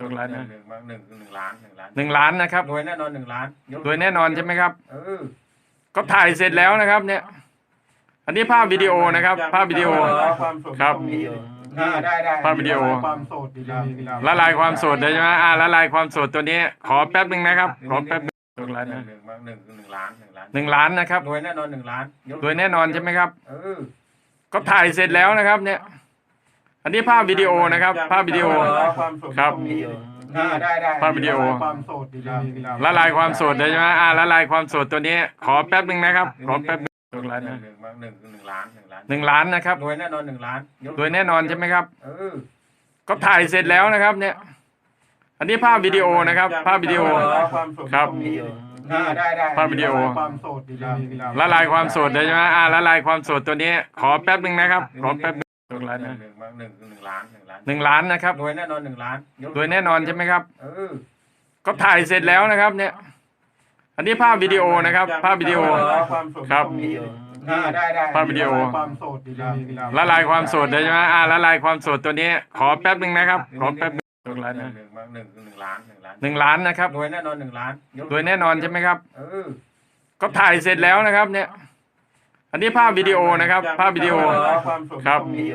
ถูกล้านหนึ่นะงหนึ่งมาหนึ่งหนึ่งล้านหนึ่งล้านหนึ่งล้านนะครับรวยแน่นอนหนึ่งล้านยกโดยแน่นอนใช่ไหมครับเออก็ถ่ายเสร็จแล้วนะครับ เนี่ย อันนี้ภาพวิดีโอนะครับ ภาพวิดีโอความโสดครับตงนี้อ่าได้ได้ภาพวิดีโอความโสดดีๆละลายความโสดเลยใช่ไหมอ่าละลายความโสดตัวนี้ ขอแป๊บหนึ่งนะครับขอแป๊บหนึ่งถูกล้านหนึ่นะงหนึ่งมาหนึ่งหนึ่งล้านหนึ่งล้านหนึ่งล้านนะครับรวยแน่นอนหนึ่งล้านยกโดยแน่นอนใช่ไหมครับเออก็ถ่ายเสร็จแล้วนะครับ เนี่ย อันนี้ภาพวิดีโอนะครับ ภาพวิดีโอ ความโสดครับตงนี้อ่าได้ได้ภาพวิดีโอ ความโสดดีๆละลายความโสดเลยใช่ไหมอ่าละลายความโสดตัวนี้ ขอแป๊บหนึ่งนะครับ ขอแป๊บหนึ่งถูกล้านหนึ่นะงหนึ่งมาหนึ่งหนึ่งล้านหนึ่งล้านหนึ่งล้านนะครับ รวยแน่นอนหนึ่งล้านยกโดยแน่นอนใช่ไหมครับ เออก็ถ่ายเสร็จแล้วนะครับ เนี่ย อันนี้ภาพวิดีโอนะครับ ภาพวิดีโอ ความโสดครับตงนี้อ่าได้ได้ภาพวิดีโอ ความโสดดีๆ ละลายความโสดเลยใช่ไหมอ่าละลายความโสดตัวนี้ ขอแป๊บหนึ่งนะครับ ขอแป๊บ หนึ่งถูกล้านหนึ่นะงหนึ่งมาหนึ่งหนึ่งล้านหนึ่งล้านหนึ่งล้านนะครับรวยแน่นอนหนึ่งล้านยกโดยแน่นอนใช่ไหมครับ เออก็ถ่ายเสร็จแล้วนะครับ เนี่ย อันนี้ภาพวิดีโอนะครับ ภาพวิดีโอ ความโสดครับตงนี้อ่าได้ได้ภาพวิดีโอ ความโสดดีๆ ละลายความโสดเลยใช่ไหมอ่าละลายความโสดตัวนี้ ขอแป๊บหนึ่งนะครับ ขอแป๊บหนึ่งถูกล้านหนึ่นะงหนึ่งมาหนึ่งหนึ่งล้านหนึ่งล้านหนึ่งล้านนะครับ รวยแน่นอนหนึ่งล้านยกโดยแน่นอนใช่ไหมครับ เออ ก็ถ่ายเสร็จแล้วนะครับ เนี่ย อันนี้ภาพวิดีโอนะครับ ภาพวิดีโอความโสดครับตงนี้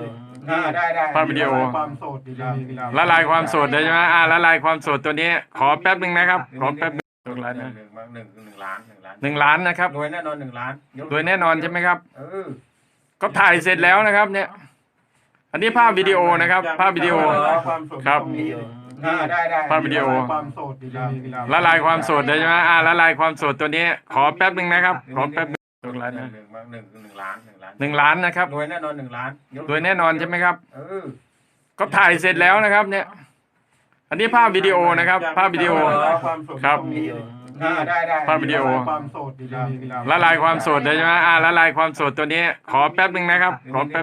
อ่าได้ได้ภาพวิดีโอ ความโสดดีๆละลายความโสดเลยใช่ไหมอ่าละลายความโสดตัวนี้ ขอแป๊บหนึ่งนะครับ ขอแป๊บหนึ่งถูกล้านหนึ่นะงหนึ่งมาหนึ่งหนึ่งล้านหนึ่งล้านหนึ่งล้านนะครับรวยแน่นอนหนึ่งล้านยกโดยแน่นอนใช่ไหมครับ เออก็ถ่ายเสร็จแล้วนะครับ เนี่ย อันนี้ภาพวิดีโอนะครับ ภาพวิดีโอความโสดครับตงนี้อ่าได้ได้ภาพวิดีโอ ความโสดดีๆละลายความโสดเลยใช่ไหมอ่าละลายความโสดตัวนี้ ขอแป๊บหนึ่งนะครับ ขอแป๊บ หนึ่งล้านหนึ่นะงหนึ่งมาหนึ่งหนึ่งล้านหนึ่งล้านหนึ่งล้านนะครับรวยแน่นอนหนึ่งล้านรวยแน่นอนใช่ไหมครับเออก็ถ่ายเสร็จแล้วนะครับ เนี่ย อันนี้ภาพวิดีโอนะครับ ภาพวิดีโอครับได้ได้ภาพวิดีโอละลายความโสดเลยใช่ไหมอ่าละลายความโสดตัวนี้ ขอแป๊บหนึ่งนะครับขอแป๊บ